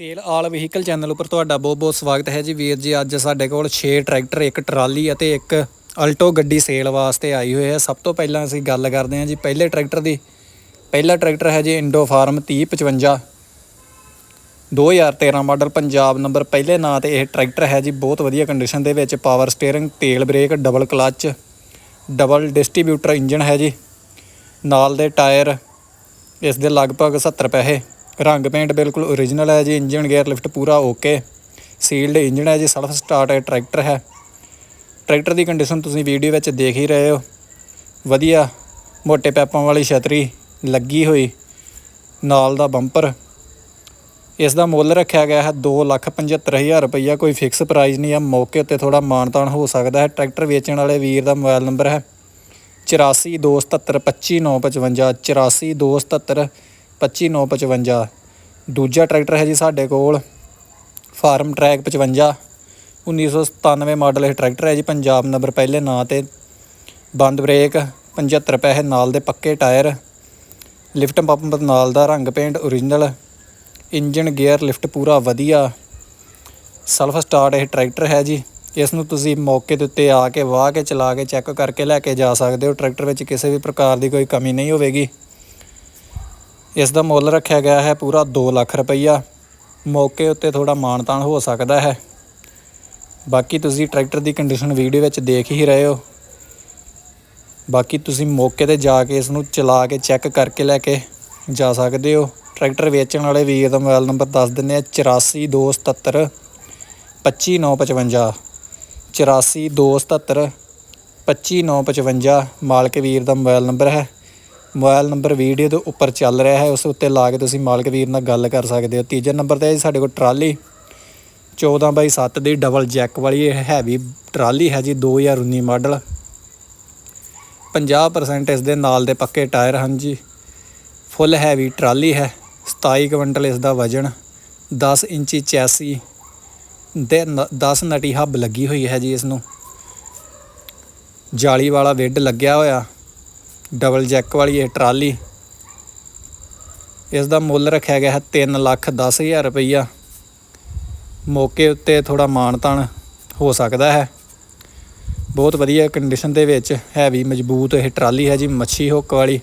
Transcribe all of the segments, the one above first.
Sale ਆਲ vehicle channel ਉੱਪਰ ਤੁਹਾਡਾ ਬਹੁਤ-ਬਹੁਤ ਸਵਾਗਤ ਹੈ ਜੀ। ਵੀਰ ਜੀ, ਅੱਜ ਸਾਡੇ ਕੋਲ 6 ਟਰੈਕਟਰ, ਇੱਕ ਟਰਾਲੀ ਅਤੇ ਇੱਕ ਅਲਟੋ ਗੱਡੀ ਸੇਲ ਵਾਸਤੇ ਆਈ ਹੋਈ ਹੈ। ਸਭ ਤੋਂ ਪਹਿਲਾਂ ਅਸੀਂ ਗੱਲ ਕਰਦੇ ਹਾਂ ਜੀ, ਪਹਿਲੇ ਟਰੈਕਟਰ ਦੀ। ਪਹਿਲਾ ਟਰੈਕਟਰ ਹੈ ਜੀ Indo Farm 3055 2013 model Punjab number ਪਹਿਲੇ ਨਾਂ ਤੇ ਇਹ ਟਰੈਕਟਰ ਹੈ ਜੀ। ਬਹੁਤ ਵਧੀਆ ਕੰਡੀਸ਼ਨ ਦੇ ਵਿੱਚ ਪਾਵਰ ਸਟੀਅਰਿੰਗ ਤੇਲ brake double clutch double distributor engine ਹੈ ਜੀ। ਨਾਲ ਦੇ ਟਾਇਰ, ਇਸ ਦੇ ਲਗਭਗ 70 ਪੈਸੇ। ਰੰਗ ਪੇਂਟ ਬਿਲਕੁਲ ਓਰੀਜਨਲ ਹੈ ਜੀ ਇੰਜਨ ਗੇਅਰ ਲਿਫਟ ਪੂਰਾ ਓਕੇ ਸੀਲਡ ਇੰਜਨ ਹੈ ਜੀ ਸੈਲਫ ਸਟਾਰਟ ਹੈ ਟਰੈਕਟਰ ਹੈ। ਟਰੈਕਟਰ ਦੀ ਕੰਡੀਸ਼ਨ ਤੁਸੀਂ ਵੀਡੀਓ ਵਿੱਚ ਦੇਖ ਹੀ ਰਹੇ ਹੋ। ਵਧੀਆ ਮੋٹے ਪੈਪਾਂ ਵਾਲੀ ਛਤਰੀ ਲੱਗੀ ਹੋਈ, ਨਾਲ ਦਾ ਬੰਪਰ ਇਸ ਦਾ ਮੁੱਲ ਰੱਖਿਆ ਗਿਆ ਹੈ 275000 ਰੁਪਈਆ, ਕੋਈ ਫਿਕਸ ਪ੍ਰਾਈਸ ਨਹੀਂ ਆ ਮੌਕੇ ਉੱਤੇ ਥੋੜਾ ਮਾਨਤਾਨ ਹੋ ਸਕਦਾ ਹੈ। ਟਰੈਕਟਰ ਵੇਚਣ ਵਾਲੇ ਵੀਰ ਦਾ ਮੋਬਾਈਲ ਨੰਬਰ ਹੈ 8427725955 8427725955 ਦੂਜਾ ਟਰੈਕਟਰ ਹੈ ਜੀ ਸਾਡੇ ਕੋਲ, ਫਾਰਮ ਟਰੈਕ 55 1997 ਮਾਡਲ ਇਹ ਟਰੈਕਟਰ ਹੈ ਜੀ, ਪੰਜਾਬ ਨੰਬਰ ਪਹਿਲੇ ਨਾਂ ਤੇ। ਬੰਦ ਬ੍ਰੇਕ 75 ਪੈਸੇ ਨਾਲ ਦੇ ਪੱਕੇ ਟਾਇਰ। ਲਿਫਟ ਪੰਪ ਨਾਲ ਦਾ ਰੰਗ paint original engine gear lift ਪੂਰਾ ਵਧੀਆ। ਸਲਫ ਸਟਾਰਟ ਇਹ ਟਰੈਕਟਰ ਹੈ ਜੀ। ਇਸ ਨੂੰ ਤੁਸੀਂ ਮੌਕੇ ਦੇ ਉੱਤੇ ਆ ਕੇ, ਵਾਹ ਕੇ, ਚਲਾ ਕੇ ਚੈੱਕ ਕਰਕੇ ਲੈ ਕੇ ਜਾ ਸਕਦੇ ਹੋ। ਟਰੈਕਟਰ ਵਿੱਚ ਕਿਸੇ ਵੀ ਪ੍ਰਕਾਰ ਦੀ ਕੋਈ ਕਮੀ ਨਹੀਂ ਹੋਵੇਗੀ। ਇਸ ਦਾ ਮੁੱਲ ਰੱਖਿਆ ਗਿਆ ਹੈ ਪੂਰਾ 2 ਲੱਖ ਰੁਪਈਆ। ਮੌਕੇ ਉੱਤੇ ਥੋੜਾ ਮਾਨਤਾਨ ਹੋ ਸਕਦਾ ਹੈ। ਬਾਕੀ ਤੁਸੀਂ ਟਰੈਕਟਰ ਦੀ ਕੰਡੀਸ਼ਨ ਵੀਡੀਓ ਵਿੱਚ ਦੇਖ ਹੀ ਰਹੇ ਹੋ। ਬਾਕੀ ਤੁਸੀਂ ਮੌਕੇ ਤੇ ਜਾ ਕੇ ਇਸ ਨੂੰ ਚਲਾ ਕੇ ਚੈੱਕ ਕਰਕੇ ਲੈ ਕੇ ਜਾ ਸਕਦੇ ਹੋ। ਟਰੈਕਟਰ ਵੇਚਣ ਵਾਲੇ ਵੀਰ ਦਾ ਮੋਬਾਈਲ ਨੰਬਰ ਦੱਸ ਦਿੰਦੇ ਆ 8427 25955 8427 25955 ਮਾਲਕ ਵੀਰ ਦਾ ਮੋਬਾਈਲ ਨੰਬਰ ਹੈ। ਮੋਬਾਈਲ ਨੰਬਰ ਵੀਡੀਓ ਦੇ ਉੱਪਰ ਚੱਲ ਰਿਹਾ ਹੈ, ਉਸ ਉੱਤੇ ਲਾ ਕੇ ਤੁਸੀਂ ਮਾਲਕ ਵੀਰ ਨਾਲ ਗੱਲ ਕਰ ਸਕਦੇ ਹੋ। ਤੀਜੇ ਨੰਬਰ ਤੇ ਹੈ ਜੀ ਸਾਡੇ ਕੋਲ ਟਰਾਲੀ। 14 ਬਾਈ 7 ਦੀ ਡਬਲ ਜੈਕ ਵਾਲੀ ਇਹ ਹੈਵੀ ਟਰਾਲੀ ਹੈ ਜੀ 2019 ਮਾਡਲ 50% ਇਸ ਦੇ ਨਾਲ ਦੇ ਪੱਕੇ ਟਾਇਰ ਹਨ ਜੀ। ਫੁੱਲ ਹੈਵੀ ਟਰਾਲੀ ਹੈ 27 ਕੁਇੰਟਲ ਇਸ ਦਾ ਵਜਨ 10 ਇੰਚੀ ਚੈਸੀ ਦੇ 10 ਨਟੀ ਹੱਬ ਲੱਗੀ ਹੋਈ ਹੈ ਜੀ ਇਸ ਨੂੰ। ਜਾਲੀ ਵਾਲਾ ਵਿੱਡ ਲੱਗਿਆ ਹੋਇਆ। ਡਬਲ ਜੈਕ ਵਾਲੀ ਇਹ ਟਰਾਲੀ। ਇਸ ਦਾ ਮੁੱਲ ਰੱਖਿਆ ਗਿਆ ਹੈ 3 ਲੱਖ 10 ਹਜ਼ਾਰ ਰੁਪਈਆ। ਮੌਕੇ ਉੱਤੇ ਥੋੜਾ ਮਾਨਤਾਨ ਹੋ ਸਕਦਾ ਹੈ। ਬਹੁਤ ਵਧੀਆ ਕੰਡੀਸ਼ਨ ਦੇ ਵਿੱਚ ਹੈਵੀ ਮਜ਼ਬੂਤ ਇਹ ਟਰਾਲੀ ਹੈ ਜੀ, ਮੱਛੀ ਹੁੱਕ ਵਾਲੀ।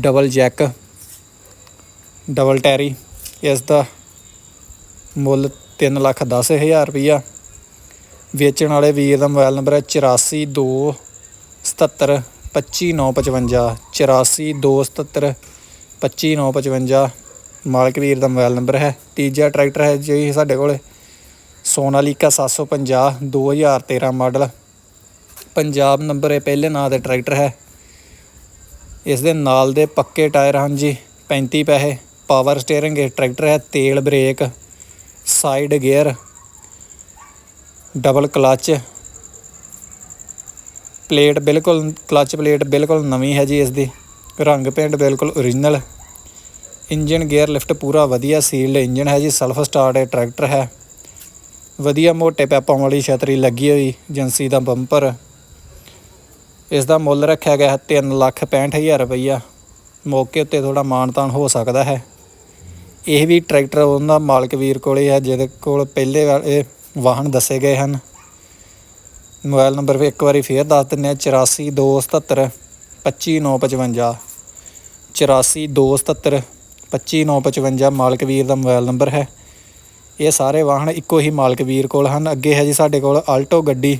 ਡਬਲ ਜੈਕ, ਡਬਲ ਟੈਰੀ ਇਸ ਦਾ ਮੁੱਲ 3 ਲੱਖ 10 ਹਜ਼ਾਰ ਰੁਪਈਆ। ਵੇਚਣ ਵਾਲੇ ਵੀਰ ਦਾ ਮੋਬਾਈਲ ਨੰਬਰ ਹੈ 8427 25955 8427 25955 ਮਾਲਕ ਵੀਰ ਦਾ ਮੋਬਾਈਲ ਨੰਬਰ ਹੈ। ਤੀਜਾ ਟਰੈਕਟਰ ਹੈ ਜੀ ਸਾਡੇ ਕੋਲ, ਸੋਨਾਲੀਕਾ 750 2013 ਮਾਡਲ। ਪੰਜਾਬ ਨੰਬਰ ਇਹ ਪਹਿਲੇ ਨਾਂ ਦੇ ਟਰੈਕਟਰ ਹੈ। ਇਸ ਦੇ ਨਾਲ ਦੇ ਪੱਕੇ ਟਾਇਰ ਹਨ ਜੀ 35 ਪੈਸੇ, ਪਾਵਰ ਸਟੀਅਰਿੰਗ ਇਹ ਟਰੈਕਟਰ ਹੈ, ਤੇਲ brake, side gear, double clutch plate ਬਿਲਕੁਲ, ਕਲਚ ਪਲੇਟ ਬਿਲਕੁਲ ਨਵੀਂ ਹੈ ਜੀ ਇਸ ਦੀ ਰੰਗ ਪੇਂਟ ਬਿਲਕੁਲ ਓਰੀਜਨਲ ਇੰਜਨ ਗੇਅਰ ਲਿਫਟ ਪੂਰਾ ਵਧੀਆ ਸੀਲਡ ਇੰਜਨ ਹੈ ਜੀ ਸੈਲਫ ਸਟਾਰਟ ਹੈ। ਟਰੈਕਟਰ ਹੈ ਵਧੀਆ ਮੋਟੇ ਪੈਪਾਂ ਵਾਲੀ ਛਤਰੀ ਲੱਗੀ ਹੋਈ, ਏਜੰਸੀ ਦਾ ਬੰਪਰ। ਇਸ ਦਾ ਮੁੱਲ ਰੱਖਿਆ ਗਿਆ ਹੈ 3 ਲੱਖ 65000 ਰੁਪਈਆ। ਮੌਕੇ ਉੱਤੇ ਥੋੜਾ ਮਾਨਤਾਨ ਹੋ ਸਕਦਾ ਹੈ। ਇਹ ਵੀ ਟਰੈਕਟਰ ਉਹਨਾਂ ਮਾਲਕ ਵੀਰ ਕੋਲੇ ਹੈ, ਜਿਹਦੇ ਕੋਲ ਪਹਿਲੇ ਵਾਲੇ ਵਾਹਨ ਦੱਸੇ ਗਏ ਹਨ। ਮੋਬਾਈਲ ਨੰਬਰ ਵੀ ਇੱਕ ਵਾਰੀ ਫੇਰ ਦੱਸ ਦਿੰਦੇ ਆ 8427 25955 8427 25955 ਮਾਲਕ ਵੀਰ ਦਾ ਮੋਬਾਈਲ ਨੰਬਰ ਹੈ। ਇਹ ਸਾਰੇ ਵਾਹਨ ਇੱਕੋ ਹੀ ਮਾਲਕ ਵੀਰ ਕੋਲ ਹਨ। ਅੱਗੇ ਹੈ ਜੀ ਸਾਡੇ ਕੋਲ ਆਲਟੋ ਗੱਡੀ।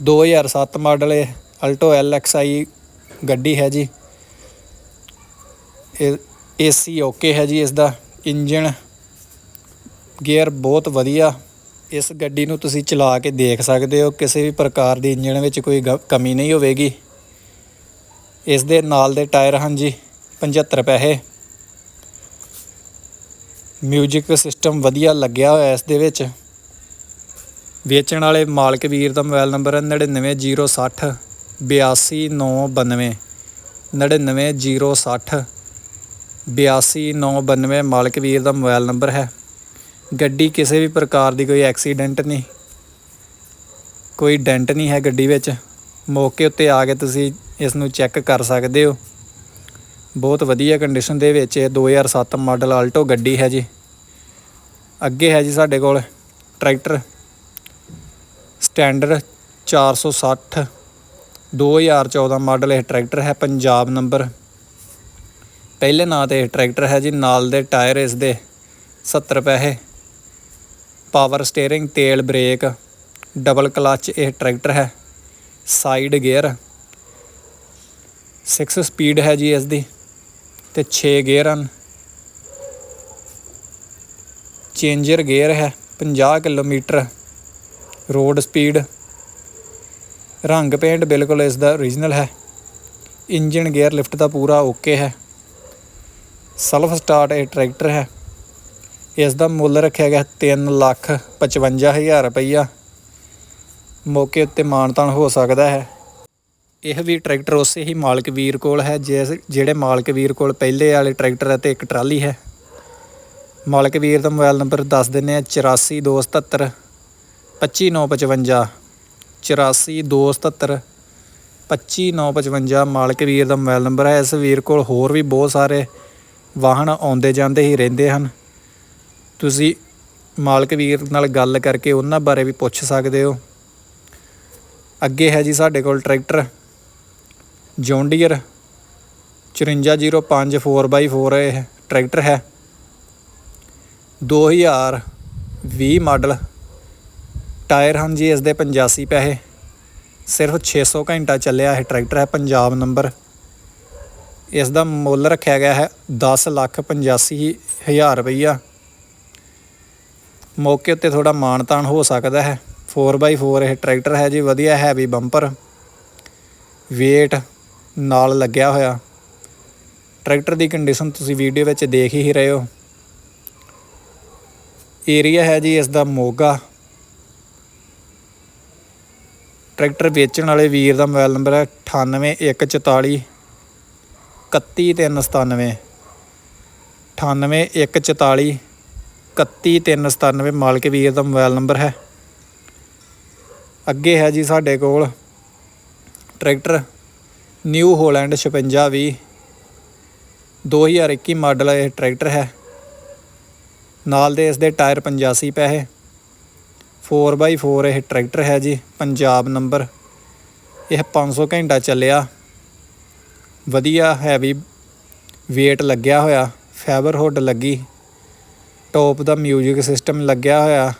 2007 ਮਾਡਲ ਹੈ ਆਲਟੋ ਐਲਐਕਸਆਈ ਗੱਡੀ ਹੈ ਜੀ। ਇਹ ਏਸੀ ਓਕੇ ਹੈ ਜੀ ਇਸ ਦਾ। ਇੰਜਨ, ਗੇਅਰ ਬਹੁਤ ਵਧੀਆ। ਇਸ ਗੱਡੀ ਨੂੰ ਤੁਸੀਂ ਚਲਾ ਕੇ ਦੇਖ ਸਕਦੇ ਹੋ, ਕਿਸੇ ਵੀ ਪ੍ਰਕਾਰ ਦੀ ਇੰਜਣ ਵਿੱਚ ਕੋਈ ਗ- ਕਮੀ ਨਹੀਂ ਹੋਵੇਗੀ। ਇਸ ਦੇ ਨਾਲ ਦੇ ਟਾਇਰ ਹਨ ਜੀ 75 ਪੈਸੇ। ਮਿਊਜ਼ਿਕ ਸਿਸਟਮ ਵਧੀਆ ਲੱਗਿਆ ਹੋਇਆ ਇਸ ਦੇ ਵਿੱਚ। ਵੇਚਣ ਵਾਲੇ ਮਾਲਕ ਵੀਰ ਦਾ ਮੋਬਾਈਲ ਨੰਬਰ ਹੈ 99060 82992 99060 82992 ਮਾਲਕ ਵੀਰ ਦਾ ਮੋਬਾਈਲ ਨੰਬਰ ਹੈ। ਗੱਡੀ ਕਿਸੇ ਵੀ ਪ੍ਰਕਾਰ ਦੀ ਕੋਈ ਐਕਸੀਡੈਂਟ ਨਹੀਂ। ਕੋਈ ਡੈਂਟ ਨਹੀਂ ਹੈ ਗੱਡੀ ਵਿੱਚ। ਮੌਕੇ ਉੱਤੇ ਆ ਕੇ ਤੁਸੀਂ ਇਸ ਨੂੰ ਚੈੱਕ ਕਰ ਸਕਦੇ ਹੋ। ਬਹੁਤ ਵਧੀਆ ਕੰਡੀਸ਼ਨ ਦੇ ਵਿੱਚ ਇਹ 2007 ਮਾਡਲ ਆਲਟੋ ਗੱਡੀ ਹੈ ਜੀ। ਅੱਗੇ ਹੈ ਜੀ ਸਾਡੇ ਕੋਲ ਟਰੈਕਟਰ। ਸਟੈਂਡਰਡ 460 2014 ਮਾਡਲ ਇਹ ਟਰੈਕਟਰ ਹੈ, ਪੰਜਾਬ ਨੰਬਰ ਪਹਿਲੇ ਨਾਂ ਤੇ ਇਹ ਟਰੈਕਟਰ ਹੈ ਜੀ, ਨਾਲ ਦੇ ਟਾਇਰ ਇਸ ਦੇ 70 ਪੈਸੇ। ਪਾਵਰ ਸਟੀਅਰਿੰਗ, ਤੇਲ ਬ੍ਰੇਕ, ਡਬਲ ਕਲਚ, ਇਹ ਟਰੈਕਟਰ ਹੈ। Side gear. 6 ਸਪੀਡ ਹੈ ਜੀ ਇਸ ਦੀ ਤੇ 6 ਗੇਅਰ ਹਨ। ਚੇਂਜਰ ਗੇਅਰ ਹੈ 50 ਕਿਲੋਮੀਟਰ। Road speed. ਰੰਗ ਪੇਂਟ ਬਿਲਕੁਲ ਇਸ ਦਾ ਓਰੀਜਨਲ ਹੈ। ਇੰਜਨ ਗੇਅਰ ਲਿਫਟ ਦਾ ਪੂਰਾ ਓਕੇ ਹੈ। ਸੈਲਫ ਸਟਾਰਟ ਇਹ ਟਰੈਕਟਰ ਹੈ। ਇਸ ਦਾ ਮੁੱਲ ਰੱਖਿਆ ਗਿਆ 3 ਲੱਖ 55000 ਰੁਪਈਆ। ਮੌਕੇ ਉੱਤੇ ਮਾਨਤਾਨ ਹੋ ਸਕਦਾ ਹੈ। ਇਹ ਵੀ ਟਰੈਕਟਰ ਉਸੇ ਹੀ ਮਾਲਕ ਵੀਰ ਕੋਲ ਹੈ, ਜਿਸ, ਜਿਹੜੇ ਮਾਲਕ ਵੀਰ ਕੋਲ ਪਹਿਲੇ ਵਾਲੇ ਟਰੈਕਟਰ ਅਤੇ ਇੱਕ ਟਰਾਲੀ ਹੈ। ਮਾਲਕ ਵੀਰ ਦਾ ਮੋਬਾਈਲ ਨੰਬਰ ਦੱਸ ਦਿੰਨੇ ਆ 8427 25955 8427 25955 ਮਾਲਕ ਵੀਰ ਦਾ ਮੋਬਾਈਲ ਨੰਬਰ ਹੈ। ਇਸ ਵੀਰ ਕੋਲ ਹੋਰ ਵੀ ਬਹੁਤ ਸਾਰੇ ਵਾਹਨ ਆਉਂਦੇ ਜਾਂਦੇ ਹੀ ਰਹਿੰਦੇ ਹਨ। ਤੁਸੀਂ ਮਾਲਕ ਵੀਰ ਨਾਲ ਗੱਲ ਕਰਕੇ ਉਹਨਾਂ ਬਾਰੇ ਵੀ ਪੁੱਛ ਸਕਦੇ ਹੋ। ਅੱਗੇ ਹੈ ਜੀ ਸਾਡੇ ਕੋਲ ਟਰੈਕਟਰ। ਜੌਂਡੀਅਰ 5405 4x4 ਇਹ ਟਰੈਕਟਰ ਹੈ। 2020 ਮਾਡਲ। ਟਾਇਰ ਹਨ ਜੀ ਇਸ ਦੇ 85 ਪੈਸੇ। ਸਿਰਫ 600 ਘੰਟਾ ਚੱਲਿਆ ਇਹ ਟਰੈਕਟਰ ਹੈ, ਪੰਜਾਬ ਨੰਬਰ। ਇਸ ਦਾ ਮੁੱਲ ਰੱਖਿਆ ਗਿਆ ਹੈ 10 ਲੱਖ 85 ਹਜ਼ਾਰ ਰੁਪਈਆ। ਮੌਕੇ ਉੱਤੇ ਥੋੜਾ ਮਾਨਤਾਨ ਹੋ ਸਕਦਾ ਹੈ। 4x4 ਇਹ ਟਰੈਕਟਰ ਹੈ ਜੀ, ਵਧੀਆ ਹੈਵੀ ਬੰਪਰ ਵੇਟ ਨਾਲ ਲੱਗਿਆ ਹੋਇਆ। ਟਰੈਕਟਰ ਦੀ ਕੰਡੀਸ਼ਨ ਤੁਸੀਂ ਵੀਡੀਓ ਵਿੱਚ ਦੇਖ ਹੀ ਰਹੇ ਹੋ। ਏਰੀਆ ਹੈ ਜੀ ਇਸ ਦਾ ਮੋਗਾ। ਟਰੈਕਟਰ ਵੇਚਣ ਵਾਲੇ ਵੀਰ ਦਾ ਮੋਬਾਈਲ ਨੰਬਰ ਹੈ 98144 31397 98144 31397 ਮਾਲਕ ਵੀਰ ਦਾ ਮੋਬਾਈਲ ਨੰਬਰ ਹੈ। ਅੱਗੇ ਹੈ ਜੀ ਸਾਡੇ ਕੋਲ ਟਰੈਕਟਰ ਨਿਊ ਹੋਲੈਂਡ 5620 2021 ਮਾਡਲ ਇਹ ਟਰੈਕਟਰ ਹੈ। ਨਾਲ ਦੇ ਇਸ ਦੇ ਟਾਇਰ 85 ਪੈਸੇ। 4x4 ਇਹ ਟਰੈਕਟਰ ਹੈ ਜੀ, ਪੰਜਾਬ ਨੰਬਰ। ਇਹ 500 ਘੰਟਾ ਚੱਲਿਆ। ਵਧੀਆ ਹੈਵੀ weight ਲੱਗਿਆ ਹੋਇਆ ਫਾਈਬਰ ਹੁੱਡ ਲੱਗੀ। ਟੌਪ ਦਾ 뮤직 ਸਿਸਟਮ ਲੱਗਿਆ ਹੋਇਆ।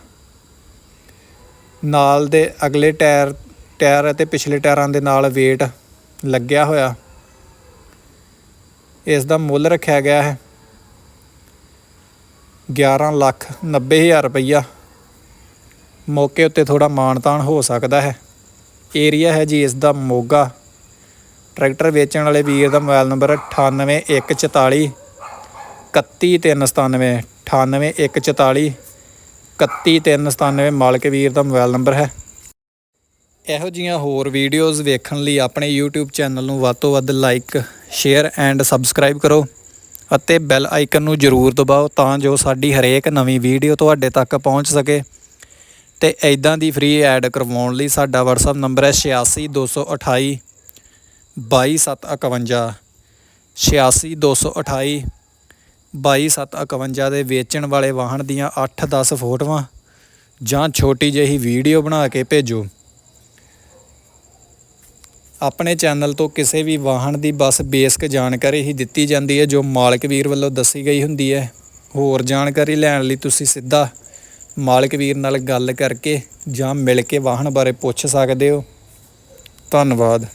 ਨਾਲ ਦੇ ਅਗਲੇ ਟਾਇਰ ਟਾਇਰ ਅਤੇ ਪਿਛਲੇ ਟਾਇਰਾਂ ਦੇ ਨਾਲ weight ਲੱਗਿਆ ਹੋਇਆ। ਇਸ ਦਾ ਮੁੱਲ ਰੱਖਿਆ ਗਿਆ ਹੈ 11 ਲੱਖ 90 ਹਜ਼ਾਰ ਰੁਪਈਆ। ਮੌਕੇ ਉੱਤੇ ਥੋੜਾ ਮਾਨਤਾਨ ਹੋ ਸਕਦਾ ਹੈ। ਏਰੀਆ ਹੈ ਜੀ ਇਸ ਦਾ ਮੋਗਾ। ਟਰੈਕਟਰ ਵੇਚਣ ਵਾਲੇ ਵੀਰ ਦਾ ਮੋਬਾਈਲ ਨੰਬਰ 98144 31397 98144 31397 ਮਾਲਕ ਵੀਰ ਦਾ ਮੋਬਾਈਲ ਨੰਬਰ ਹੈ। ਇਹੋ ਜੀਆਂ ਹੋਰ ਵੀਡੀਓਜ਼ ਵੇਖਣ ਲਈ ਆਪਣੇ YouTube ਚੈਨਲ ਨੂੰ ਵੱਧ ਤੋਂ ਵੱਧ ਲਾਈਕ ਸ਼ੇਅਰ ਐਂਡ ਸਬਸਕ੍ਰਾਈਬ ਕਰੋ ਅਤੇ ਬੈਲ ਆਈਕਨ ਨੂੰ ਜ਼ਰੂਰ ਦਬਾਓ ਤਾਂ ਜੋ ਸਾਡੀ ਹਰੇਕ ਨਵੀਂ ਵੀਡੀਓ ਤੁਹਾਡੇ ਤੱਕ ਪਹੁੰਚ ਸਕੇ। ਤੇ ਐਦਾਂ ਦੀ ਫ੍ਰੀ ਐਡ ਕਰਵਾਉਣ ਲਈ ਸਾਡਾ WhatsApp ਨੰਬਰ ਹੈ 86228 22751 86228 22751 ਦੇ ਵੇਚਣ ਵਾਲੇ ਵਾਹਨ ਦੀਆਂ 8-10 ਫੋਟੋਆਂ ਜਾਂ ਛੋਟੀ ਜਿਹੀ ਵੀਡੀਓ ਬਣਾ ਕੇ ਭੇਜੋ। ਆਪਣੇ ਚੈਨਲ ਤੋਂ ਕਿਸੇ ਵੀ ਵਾਹਨ ਦੀ ਬਸ ਬੇਸਿਕ ਜਾਣਕਾਰੀ ਹੀ ਦਿੱਤੀ ਜਾਂਦੀ ਹੈ, ਜੋ ਮਾਲਕ ਵੀਰ ਵੱਲੋਂ ਦੱਸੀ ਗਈ ਹੁੰਦੀ ਹੈ। ਹੋਰ ਜਾਣਕਾਰੀ ਲੈਣ ਲਈ ਤੁਸੀਂ ਸਿੱਧਾ ਮਾਲਕ ਵੀਰ ਨਾਲ ਗੱਲ ਕਰਕੇ ਜਾਂ ਮਿਲ ਕੇ ਵਾਹਨ ਬਾਰੇ ਪੁੱਛ ਸਕਦੇ ਹੋ। ਧੰਨਵਾਦ।